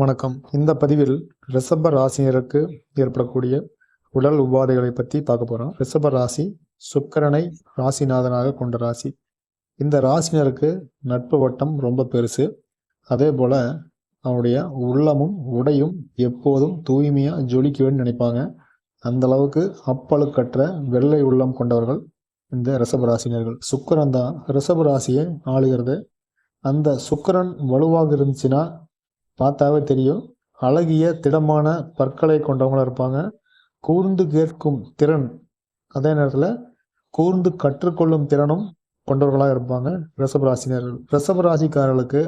வணக்கம். இந்த பதிவில் ரிஷப ராசினருக்கு ஏற்படக்கூடிய உடல் உபாதைகளை பற்றி பார்க்க போகிறோம் ரிஷப ராசி சுக்கரனை ராசிநாதனாக கொண்ட ராசி. இந்த ராசினருக்கு நட்பு வட்டம் ரொம்ப பெருசு. அதே போல் அவனுடைய உள்ளமும் உடையும் எப்போதும் தூய்மையாக ஜொலிக்குவேன்னு நினைப்பாங்க. அந்த அளவுக்கு அப்பழுக்கற்ற வெள்ளை உள்ளம் கொண்டவர்கள் இந்த ரிஷப ராசினர்கள் சுக்கிரன் தான் ரிஷப ராசியை ஆளுகிறது. அந்த சுக்கரன் வலுவாக இருந்துச்சுன்னா பார்த்தாவே தெரியும். அழகிய திடமான பற்களை கொண்டவங்களாக இருப்பாங்க. கூர்ந்து கேட்கும் திறன். அதே நேரத்தில் கூர்ந்து கற்றுக்கொள்ளும் திறனும் கொண்டவர்களாக இருப்பாங்க. ரிஷபராசினியர்கள். ரிஷபராசிக்காரர்களுக்கு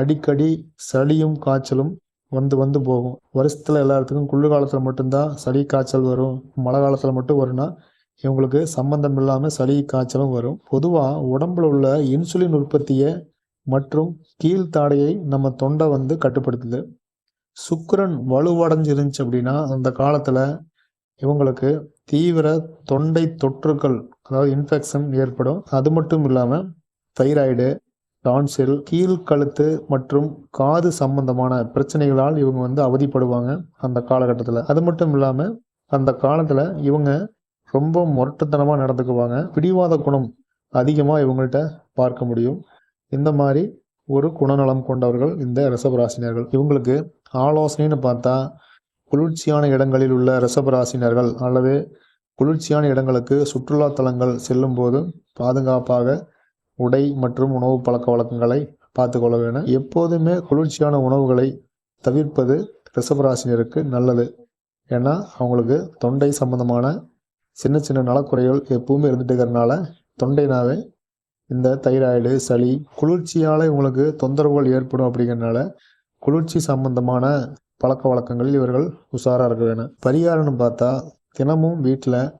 அடிக்கடி சளியும் காய்ச்சலும் வந்து வந்து போகும். வருஷத்தில் எல்லா இடத்துக்கும் குளிர் காலத்தில் மட்டும்தான் சளி காய்ச்சல் வரும். மழை காலத்தில் மட்டும் வரும்னா இவங்களுக்கு சம்பந்தம் இல்லாமல் சளி காய்ச்சலும் வரும். பொதுவாக உடம்புல உள்ள இன்சுலின் உற்பத்தியை மற்றும் கீழ்த்தாடையை நம்ம தொண்டை வந்து கட்டுப்படுத்துது. சுக்கரன் வலுவடைஞ்சிருந்துச்சு அப்படின்னா அந்த காலத்தில் இவங்களுக்கு தீவிர தொண்டை தொற்றுக்கள் அதாவது இன்ஃபெக்ஷன் ஏற்படும். அது மட்டும் இல்லாமல் தைராய்டு டான்சில் கீழ்கழுத்து மற்றும் காது சம்பந்தமான பிரச்சனைகளால் இவங்க வந்து அவதிப்படுவாங்க அந்த காலகட்டத்தில். அது மட்டும் இல்லாமல் அந்த காலத்தில் இவங்க ரொம்ப முரட்டுத்தனமாக நடந்துக்குவாங்க. பிடிவாத குணம் அதிகமாக இவங்கள்ட்ட பார்க்க முடியும். இந்த மாதிரி ஒரு குணநலம் கொண்டவர்கள் இந்த ரிஷபராசினியர்கள். இவங்களுக்கு ஆலோசனைன்னு பார்த்தா குளிர்ச்சியான இடங்களில் உள்ள ரசபராசினர்கள் அல்லது குளிர்ச்சியான இடங்களுக்கு சுற்றுலா தலங்கள் செல்லும் போது பாதுகாப்பாக உடை மற்றும் உணவு பழக்க வழக்கங்களை பார்த்து கொள்ள வேணும் எப்போதுமே குளிர்ச்சியான உணவுகளை தவிர்ப்பது ரிஷபராசினருக்கு நல்லது. ஏன்னா அவங்களுக்கு தொண்டை சம்பந்தமான சின்ன சின்ன நலக்குறைகள் எப்பவுமே இருந்துட்டு இருக்கிறதுனால தொண்டைனாவே இந்த தைராய்டு சளி குளிர்ச்சியால் இவங்களுக்கு தொந்தரவுகள் ஏற்படும் அப்படிங்கிறனால குளிர்ச்சி சம்பந்தமான பழக்க வழக்கங்களில் இவர்கள் உஷாராக இருக்க வேணும் பரிகாரம்னு பார்த்தா தினமும் வீட்டில்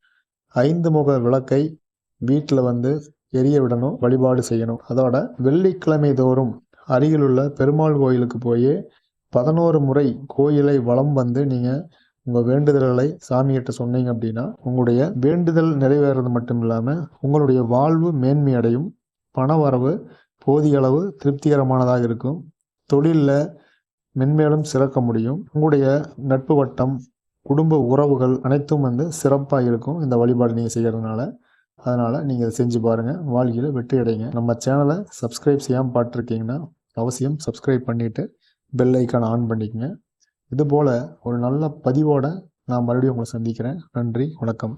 ஐந்து முக விளக்கை வீட்டில் வந்து எரிய விடணும் வழிபாடு செய்யணும். அதோட வெள்ளிக்கிழமை தோறும் அருகிலுள்ள பெருமாள் கோயிலுக்கு போய் பதினோரு முறை கோயிலை வளம் வந்து நீங்கள் உங்கள் வேண்டுதல்களை சாமிகிட்ட சொன்னீங்க அப்படின்னா உங்களுடைய வேண்டுதல் நிறைவேறது மட்டும் இல்லாமல் உங்களுடைய வாழ்வு மேன்மை அடையும் பண வரவு போதிய அளவு திருப்திகரமானதாக இருக்கும். தொழிலில் மென்மேலும் சிறக்க முடியும். உங்களுடைய நட்பு வட்டம் குடும்ப உறவுகள் அனைத்தும் வந்து சிறப்பாக இருக்கும். இந்த வழிபாடு நீங்கள் செய்கிறதுனால அதனால் நீங்கள் செஞ்சு பாருங்கள் வாழ்க்கையில் வெற்றி அடைங்க. நம்ம சேனலை சப்ஸ்கிரைப் செய்யாமல் பார்த்துருக்கீங்கன்னா அவசியம் சப்ஸ்கிரைப் பண்ணிவிட்டு பெல் ஐக்கான் ஆன் பண்ணிக்கங்க. இதுபோல் ஒரு நல்ல பதிவோடு நான் மறுபடியும் உங்களை சந்திக்கிறேன். நன்றி வணக்கம்.